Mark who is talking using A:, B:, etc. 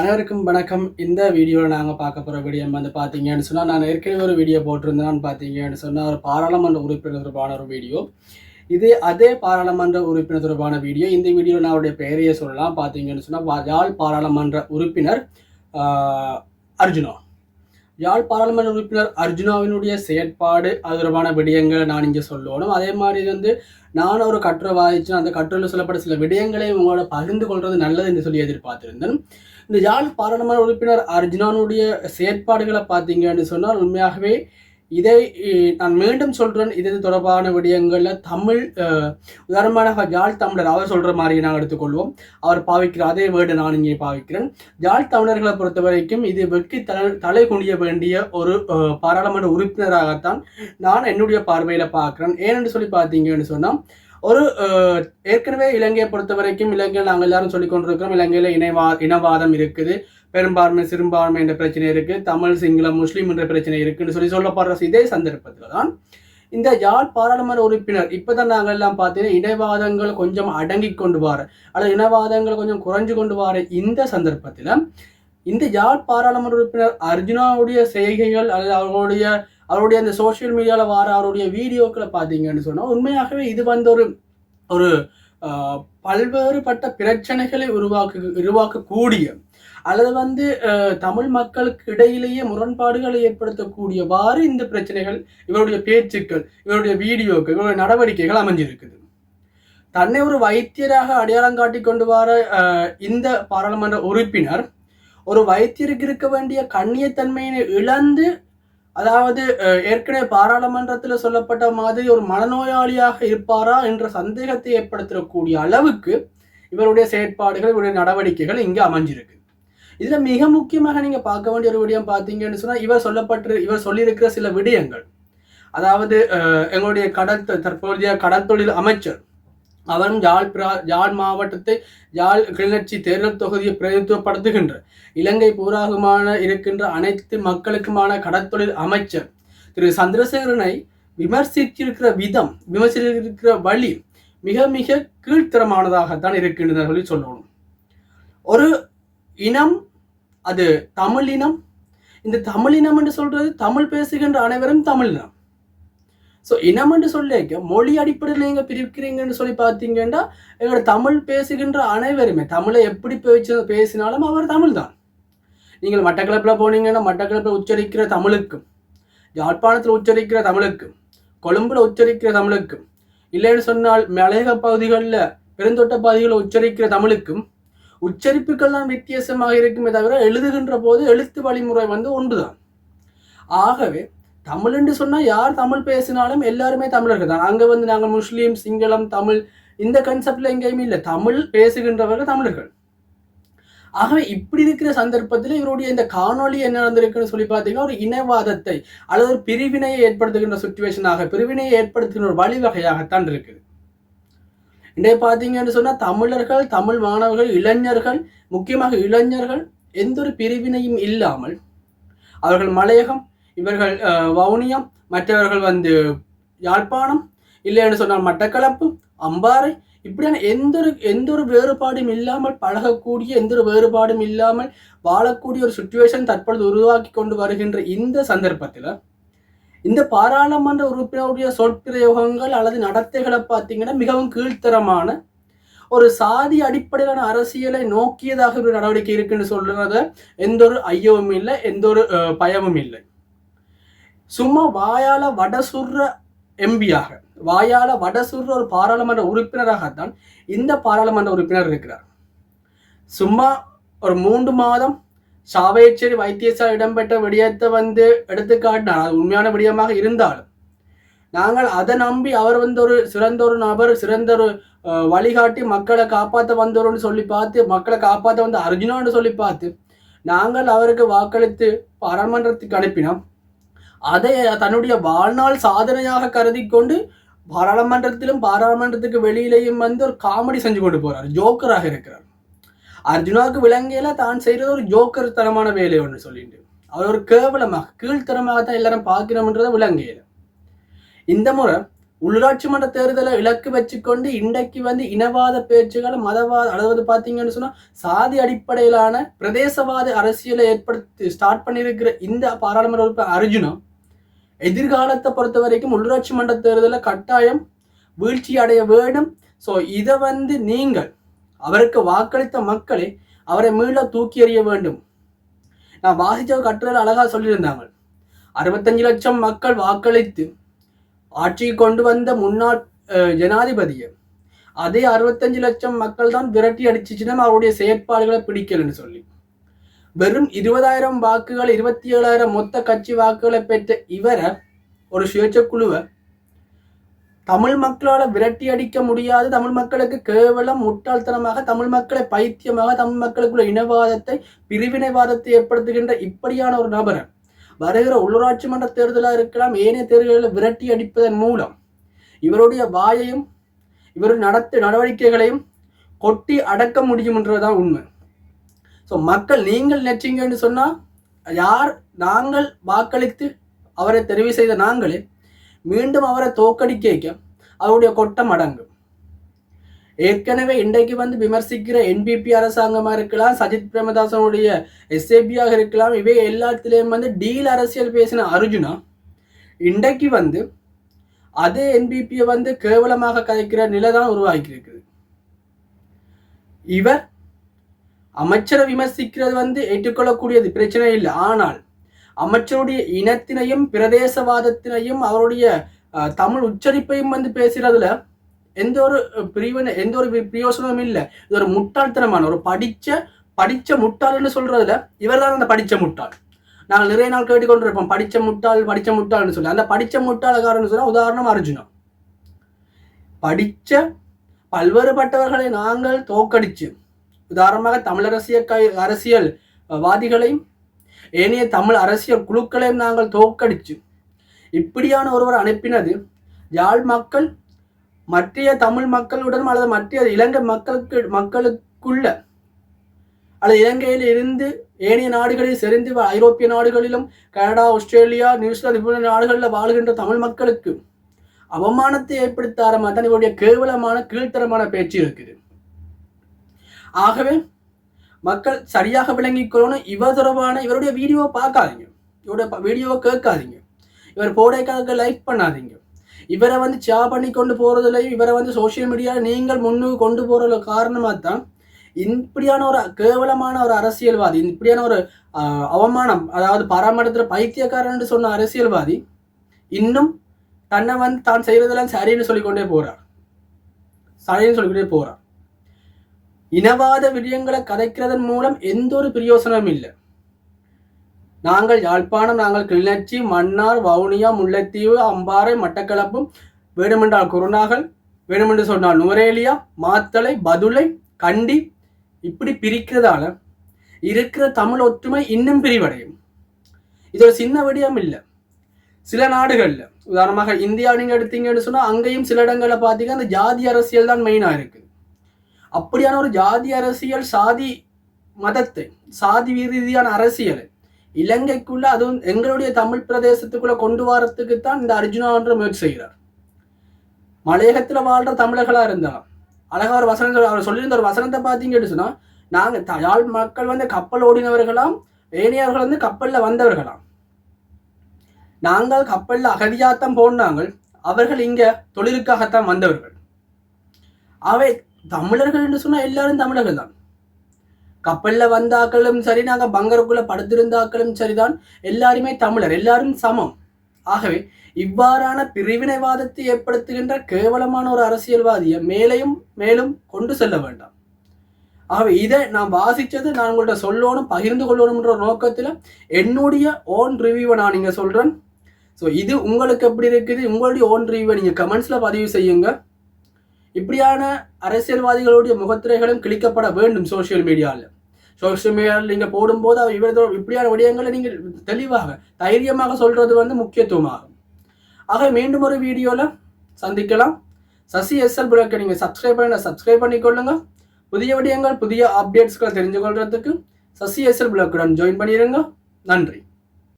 A: அனைவருக்கும் வணக்கம். இந்த வீடியோவில் நாங்கள் பார்க்க போகிற வீடியோ வந்து பார்த்தீங்கன்னு சொன்னால் நான் ஏற்கனவே ஒரு வீடியோ போட்டிருந்தேன் பார்த்தீங்கன்னு சொன்னால் ஒரு பாராளுமன்ற உறுப்பினர் தொடர்பான ஒரு வீடியோ இதே அதே பாராளுமன்ற உறுப்பினர் தொடர்பான வீடியோ இந்த வீடியோவில் நான் அவருடைய பெயரையே சொல்லலாம். பார்த்தீங்கன்னு சொன்னால் யாழ் பாராளுமன்ற உறுப்பினர் அர்ஜுனா. யாழ் பாராளுமன்ற உறுப்பினர் அர்ஜுனாவினுடைய செயற்பாடு அது தொடர்பான விடயங்களை நான் இங்கே சொல்லணும். அதே மாதிரி வந்து நான் ஒரு கட்டுரை வாதிச்சு அந்த கட்டுரையில் சொல்லப்பட்ட சில விடயங்களை உங்களோட பகிர்ந்து கொள்வது நல்லது என்று சொல்லி எதிர்பார்த்திருந்தேன். இந்த யாழ் பாராளுமன்ற உறுப்பினர் அர்ஜுனானுடைய செயற்பாடுகளை பார்த்தீங்கன்னு சொன்னால் உண்மையாகவே இதை நான் மீண்டும் சொல்கிறேன் இது தொடர்பான விடயங்களில் தமிழ் உதாரணமாக ஜாழ் தமிழர் அவர் சொல்கிற மாதிரி நாங்கள் எடுத்துக்கொள்வோம். அவர் பாவிக்கிற அதே வேர்டு நான் இங்கே பாவிக்கிறேன். ஜாழ் தமிழர்களை பொறுத்த வரைக்கும் இது வெற்றி தலை தலை குனிய வேண்டிய ஒரு பாராளுமன்ற உறுப்பினராகத்தான் நான் என்னுடைய பார்வையில் பார்க்குறேன். ஏனென்று சொல்லி பார்த்தீங்கன்னு சொன்னால் ஒரு ஏற்கனவே இலங்கையை பொறுத்த வரைக்கும் இலங்கையில் நாங்கள் எல்லாரும் சொல்லிக் கொண்டிருக்கிறோம் இலங்கையில் இனவா இனவாதம் இருக்குது பெரும்பான்மை சிறுபான்மை என்ற பிரச்சனை இருக்குது தமிழ் சிங்களம் முஸ்லீம் என்ற பிரச்சனை இருக்குன்னு சொல்லி சொல்லப்படுற இதே சந்தர்ப்பத்தில் தான் இந்த யாழ் பாராளுமன்ற உறுப்பினர் இப்பதான் நாங்கள் எல்லாம் பார்த்தீங்கன்னா இனவாதங்கள் கொஞ்சம் அடங்கி கொண்டு வார அல்லது இனவாதங்கள் கொஞ்சம் குறைஞ்சு கொண்டு வார இந்த சந்தர்ப்பத்தில் இந்த யாழ் பாராளுமன்ற உறுப்பினர் அர்ஜுனாவுடைய செய்கைகள் அல்லது அவர்களுடைய அவருடைய அந்த சோஷியல் மீடியாவில் வர அவருடைய வீடியோக்களை பார்த்தீங்கன்னு சொன்னால் உண்மையாகவே இது வந்து ஒரு ஒரு ஆஹ், பல்வேறுபட்ட பிரச்சனைகளை உருவாக்கு உருவாக்கக்கூடிய அல்லது வந்து தமிழ் மக்களுக்கு இடையிலேயே முரண்பாடுகளை ஏற்படுத்தக்கூடியவாறு இந்த பிரச்சனைகள் இவருடைய பேச்சுக்கள் இவருடைய வீடியோக்கள் இவருடைய நடவடிக்கைகள் அமைஞ்சிருக்குது. தன்னை ஒரு வைத்தியராக அடையாளம் காட்டி கொண்டு வர இந்த பாராளுமன்ற உறுப்பினர் ஒரு வைத்தியருக்கு இருக்க வேண்டிய கண்ணியத்தன்மையை இழந்து அதாவது ஏற்கனவே பாராளுமன்றத்தில் சொல்லப்பட்ட மாதிரி ஒரு மனநோயாளியாக இருப்பாரா என்ற சந்தேகத்தை ஏற்படுத்தக்கூடிய அளவுக்கு இவருடைய செயற்பாடுகள் இவருடைய நடவடிக்கைகள் இங்கே அமைஞ்சிருக்கு. இதில் மிக முக்கியமாக நீங்கள் பார்க்க வேண்டிய ஒரு விடயம் பார்த்தீங்கன்னு சொன்னால் இவர் சொல்லப்பட்டு இவர் சொல்லியிருக்கிற சில விடயங்கள். அதாவது எங்களுடைய கடல் தற்போதைய கடற்தொழில் அமைச்சர் அவரும் யாழ் பிரா யாழ் மாவட்டத்தை யாழ் கிளர்ச்சி தேர்தல் தொகுதியை பிரதிநிதித்துவப்படுத்துகின்ற இலங்கை பூராகமான இருக்கின்ற அனைத்து மக்களுக்குமான கடற்தொழில் அமைச்சர் திரு சந்திரசேகரனை விமர்சித்திருக்கிற விதம் விமர்சித்திருக்கிற வழி மிக மிக கீழ்த்தரமானதாகத்தான் இருக்கின்றன சொல்லி சொல்லணும். ஒரு இனம் அது தமிழ் இனம். இந்த தமிழ் இனம் என்று சொல்றது தமிழ் பேசுகின்ற அனைவரும் தமிழ் இனம். ஸோ இனம்னு சொல்லிக்க மொழி அடிப்படையில் நீங்கள் பிரிக்கிறீங்கன்னு சொல்லி பார்த்தீங்கன்னா எங்களோட தமிழ் பேசுகின்ற அனைவருமே தமிழை எப்படி பேச்சு பேசினாலும் அவர் தமிழ் தான். நீங்கள் மட்டக்களப்பில் போனீங்கன்னா மட்டக்களப்பில் உச்சரிக்கிற தமிழுக்கும் யாழ்ப்பாணத்தில் உச்சரிக்கிற தமிழுக்கும் கொழும்புல உச்சரிக்கிற தமிழுக்கும் இல்லைன்னு சொன்னால் மலையக பகுதிகளில் பெருந்தோட்ட பகுதிகளில் உச்சரிக்கிற தமிழுக்கும் உச்சரிப்புகள் தான் வித்தியாசமாக இருக்குமே தவிர எழுதுகின்ற போது எழுத்து வழிமுறை வந்து ஒன்றுதான். ஆகவே தமிழ் என்று யார் தமிழ் பேசினாலும் எல்லாருமே தமிழர்கள் தான். அங்கே வந்து நாங்கள் முஸ்லீம் சிங்களம் தமிழ் இந்த கன்செப்டில் எங்கேயுமே இல்லை. தமிழ் பேசுகின்றவர்கள் தமிழர்கள். ஆகவே இப்படி இருக்கிற சந்தர்ப்பத்தில் இவருடைய இந்த காணொளி என்ன நடந்திருக்குன்னு சொல்லி பார்த்தீங்கன்னா ஒரு இனவாதத்தை அல்லது ஒரு பிரிவினையை ஏற்படுத்துகின்ற சுச்சுவேஷனாக பிரிவினையை ஏற்படுத்துகின்ற ஒரு வழிவகையாகத்தான் இருக்குது இன்றைய பார்த்தீங்கன்னு சொன்னால் தமிழர்கள் தமிழ் மாணவர்கள் இளைஞர்கள் முக்கியமாக இளைஞர்கள் எந்த ஒரு பிரிவினையும் இல்லாமல் அவர்கள் மலையகம் இவர்கள் அஹ், வவுனியம் மற்றவர்கள் வந்து யாழ்ப்பாணம் இல்லைன்னு சொன்னால் மட்டக்களப்பு அம்பாறை இப்படியான எந்த ஒரு எந்த ஒரு வேறுபாடும் இல்லாமல் பழகக்கூடிய எந்த ஒரு வேறுபாடும் இல்லாமல் வாழக்கூடிய ஒரு சுச்சுவேஷன் தற்பொழுது உருவாக்கி கொண்டு வருகின்ற இந்த சந்தர்ப்பத்தில் இந்த பாராளுமன்ற உறுப்பினருடைய சொற்பிரயோகங்கள் அல்லது நடத்தைகளை பார்த்தீங்கன்னா மிகவும் கீழ்த்தரமான ஒரு சாதி அடிப்படையிலான அரசியலை நோக்கியதாக ஒரு நடவடிக்கை இருக்குன்னு சொல்றத எந்த ஒரு ஐயமும் இல்லை எந்த ஒரு பயமும் இல்லை. சும்மா வாயால வட சுடுற எம்பியாக வாயால வட சுடுற ஒரு பாராளுமன்ற உறுப்பினராகத்தான் இந்த பாராளுமன்ற உறுப்பினர் இருக்கிறார். சும்மா ஒரு மூன்று மாதம் சாவேச்சேரி வைத்தியசாலை இடம்பெற்ற விடயத்தை வந்து எடுத்துக்காட்டினார் அது உண்மையான விடயமாக இருந்தாலும் நாங்கள் அதை நம்பி அவர் வந்து ஒரு சிறந்த ஒரு நபர் சிறந்த ஒரு வழிகாட்டி மக்களை காப்பாற்ற வந்தவர்னு சொல்லி பார்த்து மக்களை காப்பாற்ற வந்த அர்ஜுனான்னு சொல்லி பார்த்து நாங்கள் அவருக்கு வாக்களித்து பாராளுமன்றத்துக்கு அனுப்பினோம். அதை தன்னுடைய வாழ்நாள் சாதனையாக கருதி கொண்டு பாராளுமன்றத்திலும் பாராளுமன்றத்துக்கு வெளியிலேயும் வந்து ஒரு காமெடி செஞ்சு கொண்டு போறார். ஜோக்கராக இருக்கிறார். அர்ஜுனாவுக்கு விளங்கையில தான் செய்யறது ஒரு ஜோக்கர் தனமான வேலை ஒன்று சொல்லிட்டு. அவர் ஒரு கேவலமாக கீழ்த்தரமாக தான் எல்லாரும் பார்க்கிறோம்ன்றதை விளங்கையில இந்த முறை உள்ளாட்சி மன்ற தேர்தலை இலக்கு வச்சுக்கொண்டு இன்றைக்கு வந்து இனவாத பேச்சுகள் மதவாத அதாவது பார்த்தீங்கன்னு சொன்னால் சாதி அடிப்படையிலான பிரதேசவாத அரசியலை ஏற்படுத்தி ஸ்டார்ட் பண்ணியிருக்கிற இந்த பாராளுமன்ற உறுப்பினர் அர்ஜுனம் எதிர்காலத்தை பொறுத்த வரைக்கும் உள்ளூராட்சி மன்ற தேர்தலில் கட்டாயம் வீழ்ச்சி அடைய வேண்டும். ஸோ இதை வந்து நீங்கள் அவருக்கு வாக்களித்த மக்களை அவரை மீள தூக்கி எறிய வேண்டும். நான் வாசிச்ச கட்டுரையில் அழகாக சொல்லியிருந்தாங்க. அறுபத்தஞ்சு லட்சம் மக்கள் வாக்களித்து ஆட்சிக்கு கொண்டு வந்த முன்னாள் ஜனாதிபதியை அதே அறுபத்தஞ்சு லட்சம் மக்கள் தான் விரட்டி அடிச்சிச்சுன்னா அவருடைய செயற்பாடுகளை பிடிக்கலன்னு சொல்லி. வெறும் இருபதாயிரம் வாக்குகள் இருபத்தி ஏழாயிரம் மொத்த கட்சி வாக்குகளை பெற்ற இவரை ஒரு சுயேட்சை குழுவை தமிழ் மக்களால் விரட்டி அடிக்க முடியாது தமிழ் மக்களுக்கு கேவலம் முட்டாள்தனமாக தமிழ் மக்களை பைத்தியமாக தமிழ் மக்களுக்குள்ள இனவாதத்தை பிரிவினைவாதத்தை ஏற்படுத்துகின்ற இப்படியான ஒரு நபரை வருகிற உள்ளூராட்சி மன்ற தேர்தலாக இருக்கலாம் ஏனைய தேர்தல்களை விரட்டி அடிப்பதன் மூலம் இவருடைய வாயையும் இவர் நடத்த நடவடிக்கைகளையும் கொட்டி அடக்க முடியும்ன்றதுதான் உண்மை ஸோ மக்கள் நீங்கள் நெற்றிங்கன்னு சொன்னால் யார் நாங்கள் வாக்களித்து அவரை தெரிவு செய்த நாங்களே மீண்டும் அவரை தோக்கடிக்க அவருடைய கொட்டம் அடங்கும் ஏற்கனவே இன்றைக்கு வந்து விமர்சிக்கிற என்பிபி அரசாங்கமாக இருக்கலாம் சஜித் பிரேமதாசனுடைய எஸ்ஏபியாக இருக்கலாம் இவை எல்லாத்துலேயும் வந்து டீல் அரசியல் பேசின அர்ஜுனா இன்றைக்கு வந்து அதே என்பிபியை வந்து கேவலமாக கதைக்கிற நிலை தான் உருவாக்கி இருக்குது இவர் அமைச்சரை விமர்சிக்கிறது வந்து ஏற்றுக்கொள்ளக்கூடியது பிரச்சனை இல்லை. ஆனால் அமைச்சருடைய இனத்தினையும் பிரதேசவாதத்தினையும் அவருடைய தமிழ் உச்சரிப்பையும் வந்து பேசுறதுல எந்த ஒரு பிரிவினை எந்த ஒரு பிரயோசனமும் இல்லை. இது ஒரு முட்டாள்தனமான ஒரு படிச்ச படிச்ச முட்டாள்னு சொல்றதுல இவர் தான் அந்த படிச்ச முட்டாள். நாங்கள் நிறைய நாள் கேட்டுக்கொண்டிருப்போம் படிச்ச முட்டாள் படிச்ச முட்டாள்னு சொல்லி. அந்த படிச்ச முட்டாளக்காரன்னு சொன்னால் உதாரணம் அர்ஜுனா. படிச்ச பல்வேறுபட்டவர்களை நாங்கள் தோக்கடிச்சு உதாரணமாக தமிழரசிய அரசியல் வாதிகளையும் ஏனைய தமிழ் அரசியல் குழுக்களையும் நாங்கள் தோக்கடிச்சு இப்படியான ஒருவர் அனுப்பினது யாழ் மக்கள் மற்றைய தமிழ் மக்களுடன் அல்லது மற்ற இலங்கை மக்களுக்கு மக்களுக்குள்ள அல்லது இலங்கையில் இருந்து ஏனைய நாடுகளில் செறிந்து ஐரோப்பிய நாடுகளிலும் கனடா ஆஸ்திரேலியா நியூசிலாந்து இப்படி நாடுகளில் வாழ்கின்ற தமிழ் மக்களுக்கு அவமானத்தை ஏற்படுத்தார மாதிரி இவருடைய கேவலமான கீழ்த்தரமான பேச்சு இருக்குது. ஆகவே மக்கள் சரியாக விளங்கிக் கொள்ளணும். இவர் தொடர்பான இவருடைய வீடியோவை பார்க்காதீங்க. இவருடைய வீடியோவை கேட்காதீங்க. இவர் போடைக்காக லைக் பண்ணாதீங்க. இவரை வந்து சா பண்ணி கொண்டு போகிறதுலையும் இவரை வந்து சோசியல் மீடியாவில் நீங்கள் முன்னுக்கு கொண்டு போகிற காரணமாக தான் இப்படியான ஒரு கேவலமான ஒரு அரசியல்வாதி இப்படியான ஒரு அவமானம் அதாவது பராமரத்தில் பைத்தியக்காரன் சொன்ன அரசியல்வாதி இன்னும் தன்னை வந்து தான் செய்கிறதெல்லாம் சரின்னு சொல்லிக்கொண்டே போகிறார் சரின்னு சொல்லிக்கொண்டே போகிறார் இனவாத விடயங்களை கதைக்கிறதன் மூலம் எந்த ஒரு பிரயோசனமும் இல்லை. நாங்கள் யாழ்ப்பாணம் நாங்கள் கிளிநொச்சி மன்னார் வவுனியா முல்லைத்தீவு அம்பாறை மட்டக்களப்பும் வேணுமென்றால் குருநாகல் வேணுமென்று சொன்னால் நுவரேலியா மாத்தளை பதுளை கண்டி இப்படி பிரிக்கிறதால இருக்கிற தமிழ் ஒற்றுமை இன்னும் பிரிவடையும் இது ஒரு சின்ன விடயம் இல்லை. சில நாடுகளில் உதாரணமாக இந்தியா நீங்கள் எடுத்தீங்கன்னு சொன்னால் அங்கேயும் சில இடங்களில் பார்த்தீங்கன்னா அந்த ஜாதி அரசியல் தான் மெயினாக இருக்குது அப்படியான ஒரு ஜாதி அரசியல் சாதி மதத்தை சாதி ரீதியான அரசியல் இலங்கைக்குள்ள அதுவும் எங்களுடைய தமிழ் பிரதேசத்துக்குள்ள கொண்டு வரத்துக்கு தான் இந்த அர்ஜுனான்ற முயற்சி செய்கிறார். மலையகத்துல வாழ்ற தமிழர்களா இருந்தாலும் அழகா ஒரு வசனம் அவர் சொல்லியிருந்த ஒரு வசனத்தை பார்த்தீங்கன்னு சொன்னா நாங்க யாழ் மக்கள் வந்து கப்பல் ஓடினவர்களாம் ஏனையவர்கள் வந்து கப்பல்ல வந்தவர்களாம். நாங்கள் கப்பல்ல அகதியாத்தான் போனாங்கள் அவர்கள் இங்க தொழிலுக்காகத்தான் வந்தவர்கள். அவை தமிழர்கள் என்று சொன்னால் எல்லாரும் தமிழர்கள் தான். கப்பலில் வந்தாக்களும் சரி நாங்கள் பங்கருக்குள்ளே படுத்திருந்தாக்களும் சரிதான். எல்லாருமே தமிழர் எல்லாரும் சமம். ஆகவே இவ்வாறான பிரிவினைவாதத்தை ஏற்படுத்துகின்ற கேவலமான ஒரு அரசியல்வாதியை மேலையும் மேலும் கொண்டு செல்ல வேண்டாம். ஆகவே இதை நான் வாசித்ததை நான் உங்கள்கிட்ட சொல்லணும் பகிர்ந்து கொள்ளணும்ன்ற நோக்கத்தில் என்னுடைய ஓன் ரிவ்யூவை நான் இங்கே சொல்கிறேன் ஸோ இது உங்களுக்கு எப்படி இருக்குது? உங்களுடைய ஓன் ரிவ்யூவை நீங்கள் கமெண்ட்ஸில் பதிவு செய்யுங்க. இப்படியான அரசியல்வாதிகளுடைய முகத்திரைகளும் கிளிக்கப்பட வேண்டும் சோசியல் மீடியாவில் சோசியல் மீடியாவில் நீங்கள் போடும்போது அவர் இவரதோ இப்படியான விடயங்களை நீங்கள் தெளிவாக தைரியமாக சொல்கிறது வந்து முக்கியத்துவமாகும். ஆக மீண்டும் ஒரு வீடியோவில் சந்திக்கலாம். சசி எஸ்எல் புலக்கை நீங்கள் சப்ஸ்கிரைப் பண்ண சப்ஸ்கிரைப் பண்ணிக்கொள்ளுங்க புதிய விடயங்கள் புதிய அப்டேட்ஸ்களை தெரிஞ்சு கொள்றதுக்கு சசி எஸ்எல் புலக்குடன் ஜாயின் பண்ணிடுங்க நன்றி.